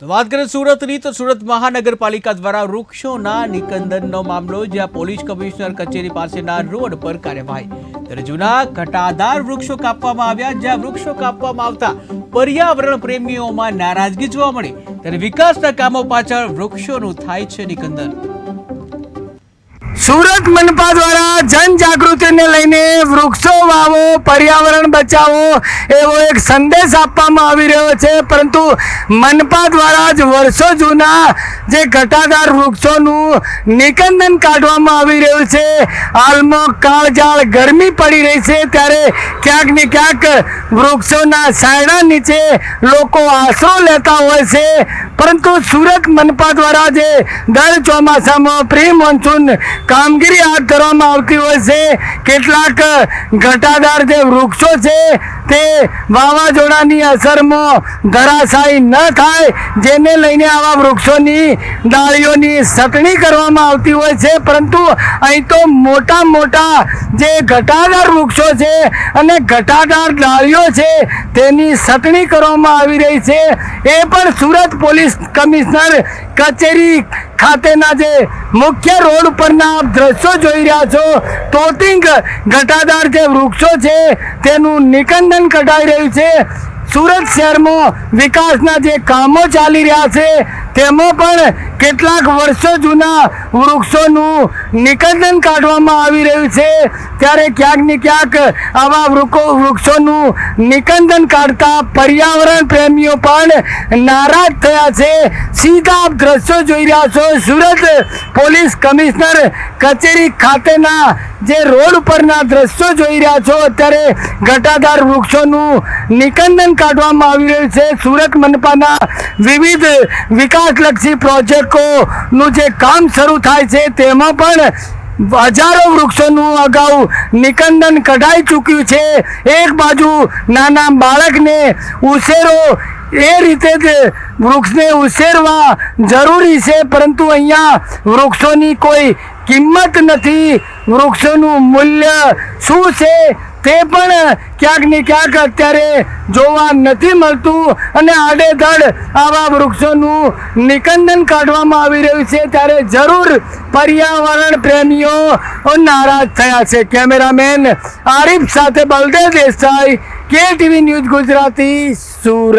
તો વાત કરીએ સુરતની, તો સુરત મહાનગરપાલિકા દ્વારા વૃક્ષોના નિકંદનનો મામલો, જ્યાં પોલીસ કમિશનર કચેરી પાસેના રોડ પર કાર્યવાહી. ત્યારે જૂના ઘટાદાર વૃક્ષો કાપવામાં આવ્યા, જ્યાં વૃક્ષો કાપવામાં આવતા પર્યાવરણ પ્રેમીઓમાં નારાજગી જોવા મળી. ત્યારે વિકાસના કામો પાછળ વૃક્ષોનું થાય છે નિકંદન. સુરત મનપા દ્વારા જનજાગૃતિને લઈને વૃક્ષો વાવો, પર્યાવરણ બચાવો એવો એક સંદેશ આપવામાં આવી રહ્યો છે. પરંતુ મનપા દ્વારા જ વર્ષો જૂના જે ઘટાદાર વૃક્ષોનું નિકંદન કાઢવામાં આવી રહ્યું છે. હાલમાં કાળજાળ ગરમી પડી રહી છે. ત્યારે ક્યાંક ને ક્યાંક વૃક્ષોના સાયણા નીચે લોકો આશરો લેતા હોય છે. પરંતુ સુરત મનપા દ્વારા જે દર ચોમાસામાં પ્રી મોન્સૂન કામગીરી હાથ ધરવામાં આવતી હોય છે, કેટલાક ઘટાદાર જે વૃક્ષો છે તે વાવાઝોડાની અસરમાં ધરાશાયી ન થાય, જેને લઈને આવા વૃક્ષોની ડાળીઓની સટણી કરવામાં આવતી હોય છે. પરંતુ અહીં તો મોટા મોટા જે ઘટાદાર વૃક્ષો છે અને ઘટાદાર ડાળીઓ છે, તેની સટણી કરવામાં આવી રહી છે. એ પણ સુરત પોલીસ કમિશનર કચેરી ખાતેના જે મુખ્ય રોડ પરના આપ દ્રશ્યો જોઈ રહ્યા છો, તોતિંગ ઘટાદાર જે વૃક્ષો છે, તેનું નિકંદન કઢાઈ રહ્યું છે. સુરત શહેરમાં વિકાસના જે કામો ચાલી રહ્યા છે, તેમાં પણ કેટલાક વર્ષો જૂના વૃક્ષોનું નિકંદન કાઢવામાં આવી રહ્યું છે. ત્યારે ક્યાંક ને ક્યાંક આવા વૃક્ષો વૃક્ષોનું નિકંદન કાઢતા પર્યાવરણ પ્રેમીઓ પણ નારાજ થયા છે. સીધા દ્રશ્યો જોઈ રહ્યા છો. સુરત પોલીસ કમિશનર કચેરી ખાતેના જે રોડ પરના દ્રશ્યો જોઈ રહ્યા છો, અત્યારે ઘટાદાર વૃક્ષોનું નિકંદન કાઢવામાં આવી રહ્યું છે. સુરત મનપાના વિવિધ વિકાસલક્ષી પ્રોજેક્ટોનું જે કામ શરૂ થાય છે, તેમાં પણ હજારો વૃક્ષોનું અગાઉ નિકંદન કઢાઈ ચૂક્યું છે. એક બાજુ નાના બાળકને ઉછેરો, એ રીતે જ વૃક્ષને ઉછેરવા જરૂરી છે, પરંતુ અહીંયા વૃક્ષોની કોઈ કિંમત નથી. વૃક્ષોનું મૂલ્ય શું છે? તે પણ ક્યાંક ને ક્યાંક અત્યારે જોવા નથી મળતું અને આડેધડ આવા વૃક્ષોનું નિકંદન કાઢવામાં આવી રહ્યું છે. ત્યારે જરૂર પર્યાવરણ પ્રેમીઓ નારાજ થયા છે. કેમેરામેન આરિફ સાથે બલદેવ દેસાઈ કે ટીવી ન્યૂઝ ગુજરાતી, સુરત.